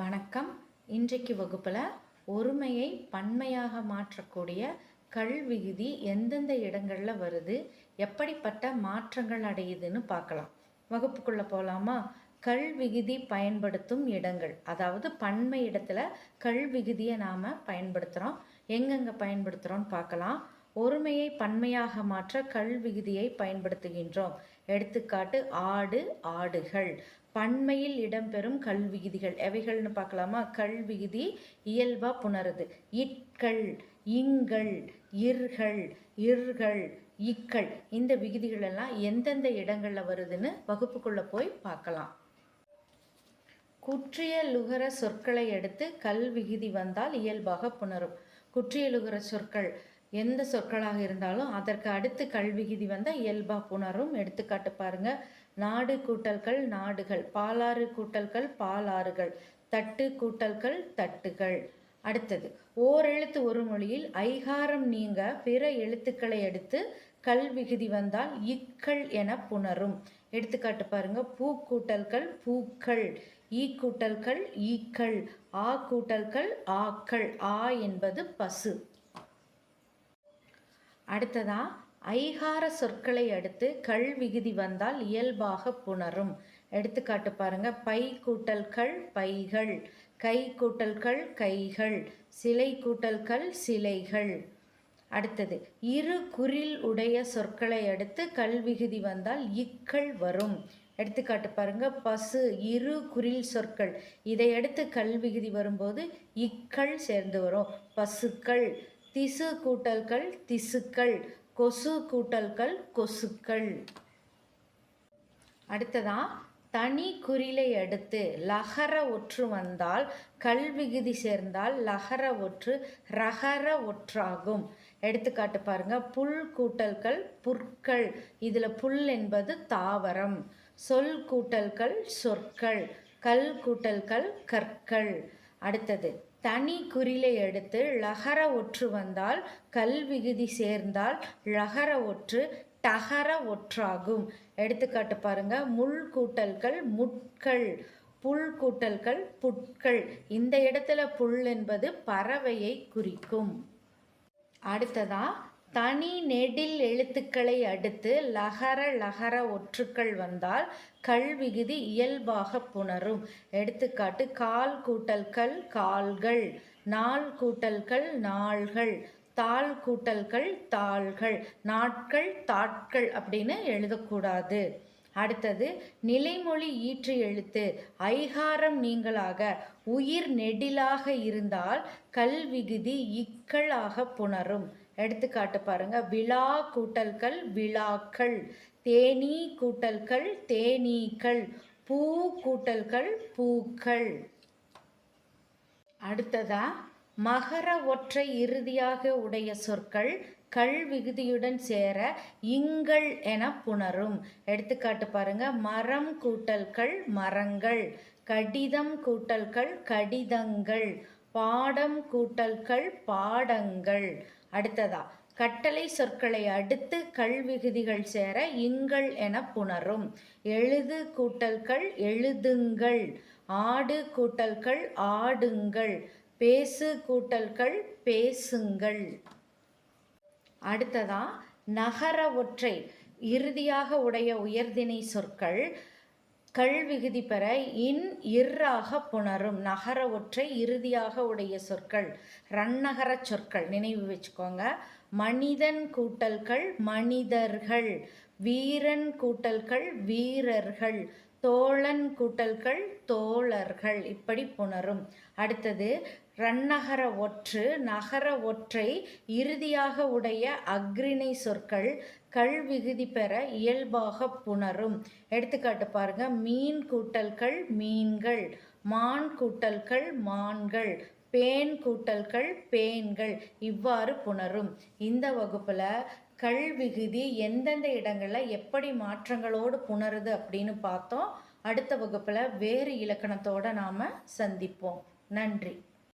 வணக்கம். இன்றைக்கு வகுப்பில் ஒருமையை பன்மையாக மாற்றக்கூடிய கல்விகுதி எந்தெந்த இடங்களில் வருது எப்படிப்பட்ட மாற்றங்கள் அடையுதுன்னு பார்க்கலாம். வகுப்புக்குள்ளே போகலாமா கல்விகுதி பயன்படுத்தும் இடங்கள் அதாவது பன்மை இடத்துல கல்விகுதியை நாம் பயன்படுத்துகிறோம் எங்கெங்கே பயன்படுத்துகிறோம்னு பார்க்கலாம். ஒருமையை பன்மையாக மாற்ற கல் விகுதியை பயன்படுத்துகின்றோம். எடுத்துக்காட்டு ஆடு ஆடுகள். பன்மையில் இடம்பெறும் கல்விகிதிகள் எவைகள்னு பார்க்கலாமா? கல்விகிதி இயல்பாக இயல்பா புணருது. இட்கள் இங்கள் இர்கள் இர்கள் இக்கள். இந்த விகுதிகள் எல்லாம் எந்தெந்த இடங்களில் வருதுன்னு வகுப்புக்குள்ளே போய் பார்க்கலாம். குற்றியலுகர சொற்களை எடுத்து கல்விகிதி வந்தால் இயல்பாக புணரும். குற்றியலுகர சொற்கள் எந்த சொற்களாக இருந்தாலும் அதற்கு அடுத்து கல்விகிதி வந்தால் இயல்பா புணரும். எடுத்துக்காட்டு பாருங்க. நாடு கூட்டல்கள் நாடுகள். பாலாறு கூட்டல்கள் பாலாறுகள். தட்டு கூட்டல்கள் தட்டுகள். அடுத்தது ஓரெழுத்து ஒரு மொழியில் ஐகாரம் நீங்க பிற எழுத்துக்களை எடுத்து கல் விகுதி வந்தால் இக்கள் என புணரும். எடுத்துக்காட்டு பாருங்க. பூ கூட்டல்கள் பூக்கள். ஈ கூட்டல்கள் ஈக்கள். ஆ கூட்டல்கள் ஆக்கள். ஆ என்பது பசு. அடுத்ததா ஐகார சொற்களை அடுத்து கள் விகுதி வந்தால் இயல்பாக புணரும். எடுத்துக்காட்டு பாருங்க பை கூட்டல்கள் பைகள். கை கூட்டல்கள் கைகள். சிலை கூட்டல்கள் சிலைகள். அடுத்தது இரு குறில் உடைய சொற்களை அடுத்து கல்விகுதி வந்தால் இக்கள் வரும். எடுத்துக்காட்டு பாருங்க பசு இரு குறில் சொற்கள். இதை அடுத்து கல்விகுதி வரும்போது இக்கள் சேர்ந்து வரும். பசுக்கள். திசு கூட்டல்கள் திசுக்கள் கொசு கூட்டல்கள் கொசுக்கள். அடுத்ததா தனி குறிலை அடுத்து லகர ஒற்று வந்தால் கல்விகுதி சேர்ந்தால் லகர ஒற்று ரகர ஒற்றாகும். எடுத்துக்காட்டு பாருங்க புல் கூட்டல்கள் புற்கள். இதில் புல் என்பது தாவரம். சொல் கூட்டல்கள் சொற்கள். கல் கூட்டல்கள் கற்கள். அடுத்தது தனி குறிலை எடுத்து லகர ஒற்று வந்தால் கல்விகுதி சேர்ந்தால் லகர ஒற்று டகர ஒற்றாகும். எடுத்துக்காட்டு பாருங்க. முள் கூட்டல்கள் முட்கள் புல் கூட்டல்கள் புட்கள். இந்த இடத்துல புல் என்பது பறவையை குறிக்கும். அடுத்ததா தனி நெடில் எழுத்துக்களை அடுத்து லகர லகர ஒற்றுக்கள் வந்தால் கல் விகுதி இயல்பாக புணரும். எடுத்துக்காட்டு கால் கூட்டல்கள் கால்கள் நாள் கூட்டல்கள் நாள்கள் தாள் கூட்டல்கள் தாள்கள் நாட்கள் தாட்கள் அப்படின்னு எழுதக்கூடாது. அடுத்தது நிலைமொழி ஈற்று எழுத்து ஐகாரம் நீங்களாக உயிர் நெடிலாக இருந்தால் கல்விகுதி இக்களாக புணரும். எடுத்துக்காட்டு பாருங்க. விழா கூட்டல்கள் விழாக்கள். தேனீ கூட்டல்கள் தேனீக்கள். பூ கூட்டல்கள் பூக்கள். அடுத்ததா மகர ஒற்றை இறுதியாக உடைய சொற்கள் கல் விகுதியுடன் சேர இங்கள் என புணரும். எடுத்துக்காட்டு பாருங்க மரம் கூட்டல்கள் மரங்கள். கடிதம் கூட்டல்கள் கடிதங்கள். பாடம் கூட்டல்கள் பாடங்கள். அடுத்ததா கட்டளை சொற்களை அடுத்து கல்விகுதிகள் சேர இங்கள் என புணரும். எழுது கூட்டல்கள் எழுதுங்கள். ஆடு கூட்டல்கள் ஆடுங்கள். பேசு கூட்டல்கள் பேசுங்கள். அடுத்ததா நகர ஒற்றை இறுதியாக உடைய உயர்தினை சொற்கள் கல்விகுதி பெற இன் இர்ராக புணரும். நகர ஒற்றை இறுதியாக உடைய சொற்கள் ரன்னகர சொற்கள். நினைவு வச்சுக்கோங்க. மனிதன் கூட்டல்கள் மனிதர்கள். வீரன் கூட்டல்கள் வீரர்கள். தோழன் கூட்டல்கள் தோழர்கள். இப்படி புணரும். அடுத்தது ரன்னகர ஒற்று நகர ஒற்றை இறுதியாக உடைய அக்ரிணை சொற்கள் கல்விகுதி பெற இயல்பாக புணரும். எடுத்துக்காட்டு பாருங்க மீன் கூட்டல்கள் மீன்கள் மான் கூட்டல்கள் மான்கள் பேன் கூட்டல்கள் பேன்கள் இவ்வாறு புணரும். இந்த வகுப்பில் கல்விகுதி எந்தெந்த இடங்களில் எப்படி மாற்றங்களோடு புணருது அப்படின்னு பார்த்தோம். அடுத்த வகுப்பில் வேறு இலக்கணத்தோடு நாம் சந்திப்போம். நன்றி.